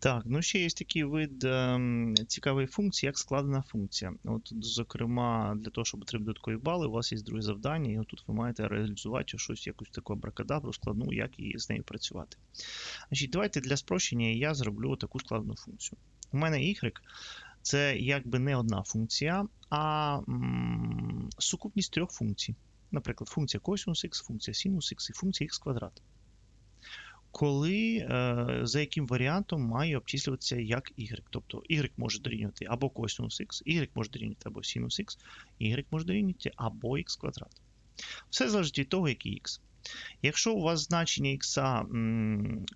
Так, ну ще є такий вид ем, цікавої функції, як складена функція. От, зокрема, для того, щоб отримати додаткові бали, у вас є друге завдання, і отут ви маєте реалізувати щось, якусь таку абракадабру складну, як і з нею працювати. Значить, Давайте для спрощення я зроблю таку складну функцію. У мене y це якби не одна функція, а м, сукупність трьох функцій. Наприклад, функція косинус х, функція синус х і функція х квадрат коли, е, за яким варіантом має обчислюватися як y. Тобто y може дорівнювати або косинус х, y може дорівнювати або синус х, y може дорівнювати або х квадрат. Все залежить від того, який х. Якщо у вас значення х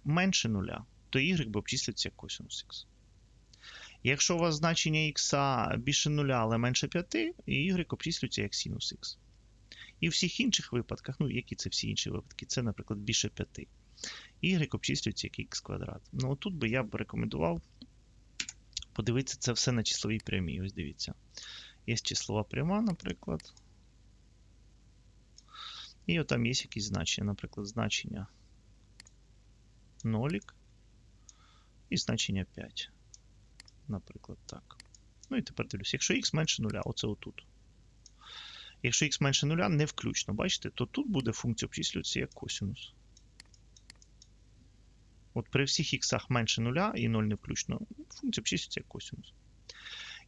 менше нуля, то y би обчислюється як косинус х. Якщо у вас значення х більше нуля, але менше 5, y обчислюється як синус х. І в всіх інших випадках, ну які це всі інші випадки, це, наприклад, більше 5 y обчислюється як х квадрат. Ну, тут би я б рекомендував подивитися це все на числовій прямій. Ось дивіться. Є числова пряма, наприклад. І от там є якісь значення, наприклад, значення 0 і значення 5. Наприклад, так. Ну і тепер дивлюся, якщо х менше 0, оце отут. Якщо х менше 0 не включно, бачите, то тут буде функція обчислюватися як косинус. От при всіх х менше нуля і 0 не включно, функція обчислюється як косинус.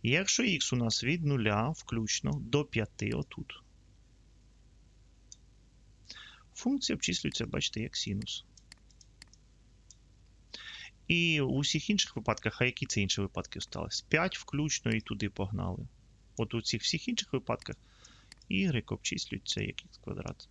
І якщо х у нас від 0 включно до 5 отут, функція обчислюється, бачите, як синус. І у всіх інших випадках, а які це інші випадки осталось? 5 включно і туди погнали. От у цих всіх інших випадках y обчислюється як х квадрат.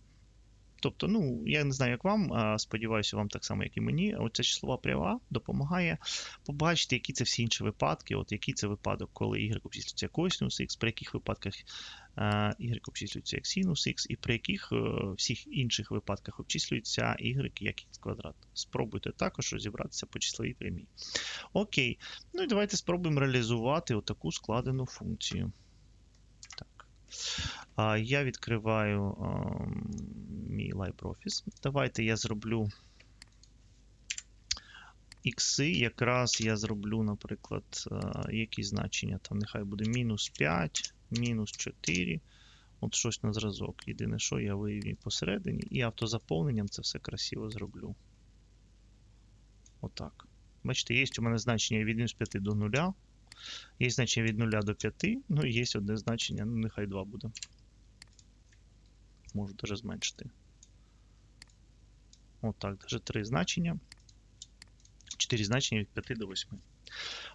Тобто, ну, я не знаю, як вам, сподіваюся, вам так само, як і мені. Оця числова пряма допомагає побачити, які це всі інші випадки. От який це випадок, коли y обчислюється як косинус х, при яких випадках y обчислюється як синус х, і при яких е, всіх інших випадках обчислюється y як х квадрат. Спробуйте також розібратися по числовій прямій. Окей. Ну і давайте спробуємо реалізувати отаку складену функцію. Я відкриваю мій LibreOffice. Давайте я зроблю ікси. Якраз я зроблю, наприклад, які значення. Там нехай буде мінус 5, мінус 4. От щось на зразок. Єдине, що я вивів посередині, і автозаповненням це все красиво зроблю. Отак. Бачите, є у мене значення від мінус 5 до 0. Є значення від 0 до 5, ну і є одне значення, ну нехай 2 буде. Можу даже зменшити. Отак, даже 3 значення. 4 значення від 5 до 8.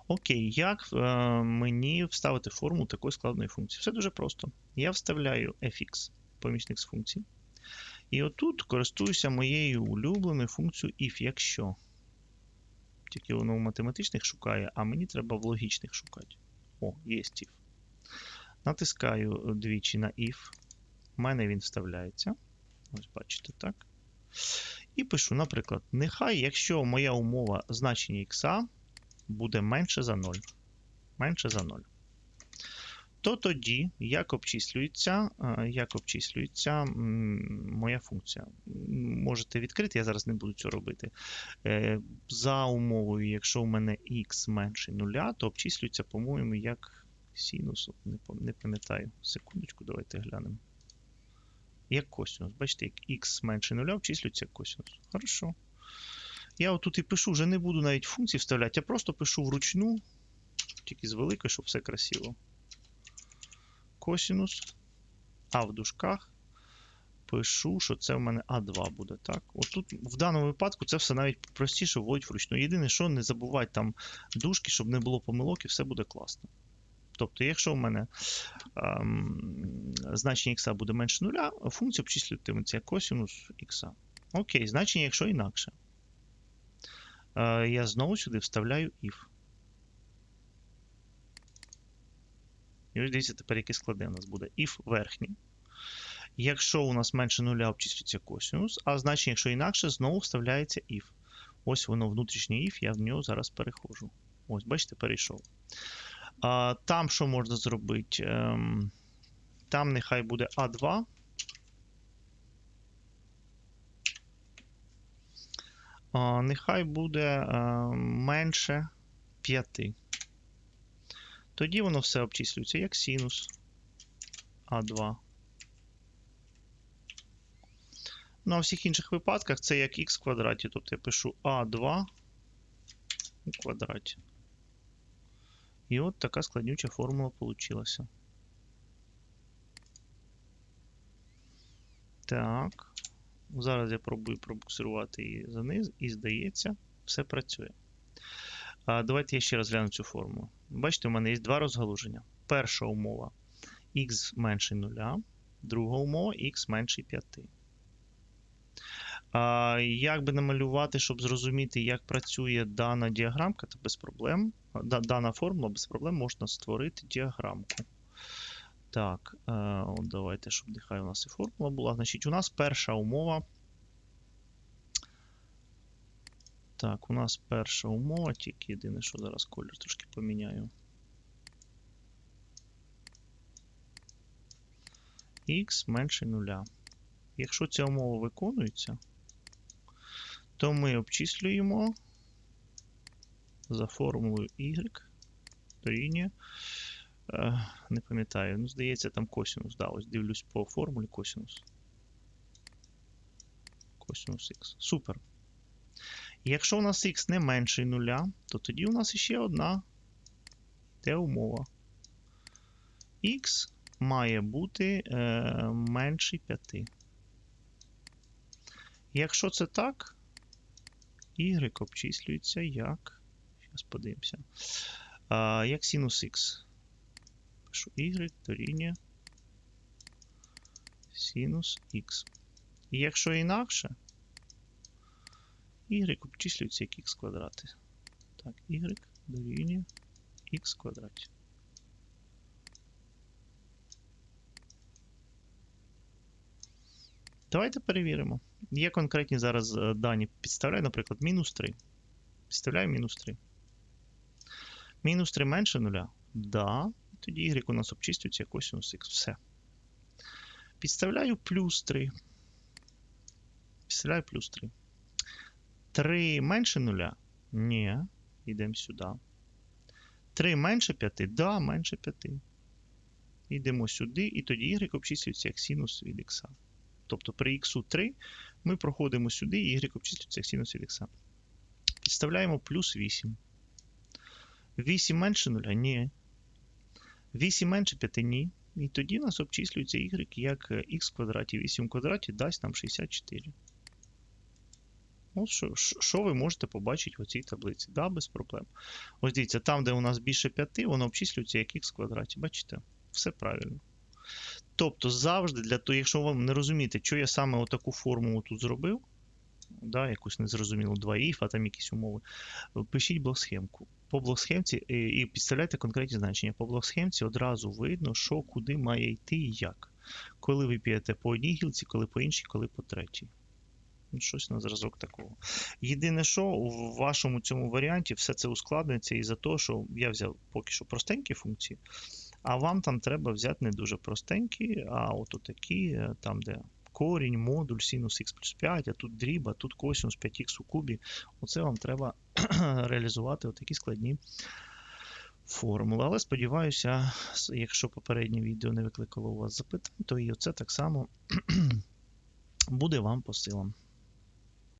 Окей, як е, мені вставити форму такої складної функції? Все дуже просто. Я вставляю fx, помічник з функції. І отут користуюся моєю улюбленою функцією if, якщо. Тільки воно в математичних шукає, а мені треба в логічних шукати. О, є if. Натискаю двічі на if. У мене він вставляється. Ось бачите, так. І пишу, наприклад, нехай, якщо моя умова значення х буде менше за 0. Менше за 0. То тоді, як обчислюється е, як обчислюється моя функція. Можете відкрити, я зараз не буду цього робити. Е, за умовою, якщо у мене х менше 0, то обчислюється, по-моєму, як синус. Не пам'ятаю. Секундочку, давайте глянемо як косинус. Бачите, як х менше 0 обчислюється як косинус. Хорошо. Я отут і пишу, вже не буду навіть функції вставляти, я просто пишу вручну, тільки з великою, щоб все красиво. Косинус. А в дужках пишу, що це в мене А2 буде. так? Отут в даному випадку це все навіть простіше вводить вручну. Єдине, що не забувайте там дужки, щоб не було помилок, і все буде класно. Тобто, якщо в мене ем, значення х буде менше нуля, функція обчислюватиметься як косинус х. Окей, значення, якщо інакше. Е, я знову сюди вставляю if. І ось дивіться, тепер яке складе у нас буде if верхній. Якщо у нас менше нуля обчислюється косинус, а значення, якщо інакше, знову вставляється if. Ось воно внутрішнє if, я в нього зараз переходжу. Ось, бачите, перейшов. А, Там що можна зробити? Ем, там нехай буде А2. А, Нехай буде е, менше 5. Тоді воно все обчислюється як синус А2. Ну, а в всіх інших випадках це як х в квадраті. Тобто я пишу А2 у квадраті. І от така складнюча формула получилася. Так. Зараз я пробую пробуксирувати її заниз, і здається, все працює. А, Давайте я ще раз гляну цю формулу. Бачите, у мене є два розгалуження. Перша умова х менше 0, друга умова х менше 5. А, Як би намалювати, щоб зрозуміти, як працює дана діаграмка, то без проблем. Дана формула без проблем можна створити діаграмку. Так, е, давайте, щоб нехай у нас і формула була. Значить, у нас перша умова. Так, у нас перша умова, тільки єдине, що зараз колір трошки поміняю. Х менше нуля. Якщо ця умова виконується, то ми обчислюємо за формулою y дорівнює. Е, Не пам'ятаю, ну, здається, там косинус. Да, ось дивлюсь по формулі косинус. Косинус х. Супер. Якщо у нас х не менший нуля, то тоді у нас ще одна йде умова. х має бути е, менший 5. Якщо це так, y обчислюється як. Зараз подивимося. А, як синус х. Пишу y дорівнює синус х. І якщо інакше, y обчислюється як х квадрати. Так, y дорівнює х квадраті. Давайте перевіримо. Є конкретні зараз е, дані. Підставляю, наприклад, мінус 3. Підставляю мінус 3. Мінус 3 менше нуля? Да. Тоді y у нас обчислюється як косинус х. Все. Підставляю плюс 3. Підставляю плюс 3. 3 менше нуля? Ні. Йдемо сюди. 3 менше 5? Да, менше 5. Йдемо сюди, і тоді y обчислюється як синус від х. Тобто при х 3 ми проходимо сюди, і y обчислюється як синус від х. Підставляємо плюс 8. 8 менше 0? Ні. 8 менше 5? Ні. І тоді у нас обчислюється y як х квадраті. 8 в квадраті дасть нам 64. От що, що ви можете побачити в цій таблиці? Да, без проблем. Ось дивіться, там, де у нас більше 5, воно обчислюється як х в квадраті. Бачите? Все правильно. Тобто, завжди, для того, якщо ви не розумієте, що я саме отаку формулу тут зробив, да, якусь незрозумілу 2 if, а там якісь умови, пишіть блок-схемку. По блок-схемці і, і підставляйте конкретні значення. По блок-схемці одразу видно, що куди має йти і як. Коли ви підете по одній гілці, коли по іншій, коли по третій. Щось на зразок такого. Єдине, що у вашому цьому варіанті все це ускладниться із-за того, що я взяв поки що простенькі функції, а вам там треба взяти не дуже простенькі, а от такі, там, де корінь, модуль, синус х плюс 5, а тут дріб, а тут косинус 5х у кубі. Оце вам треба реалізувати отакі складні формули. Але сподіваюся, якщо попереднє відео не викликало у вас запитань, то і оце так само буде вам по силам.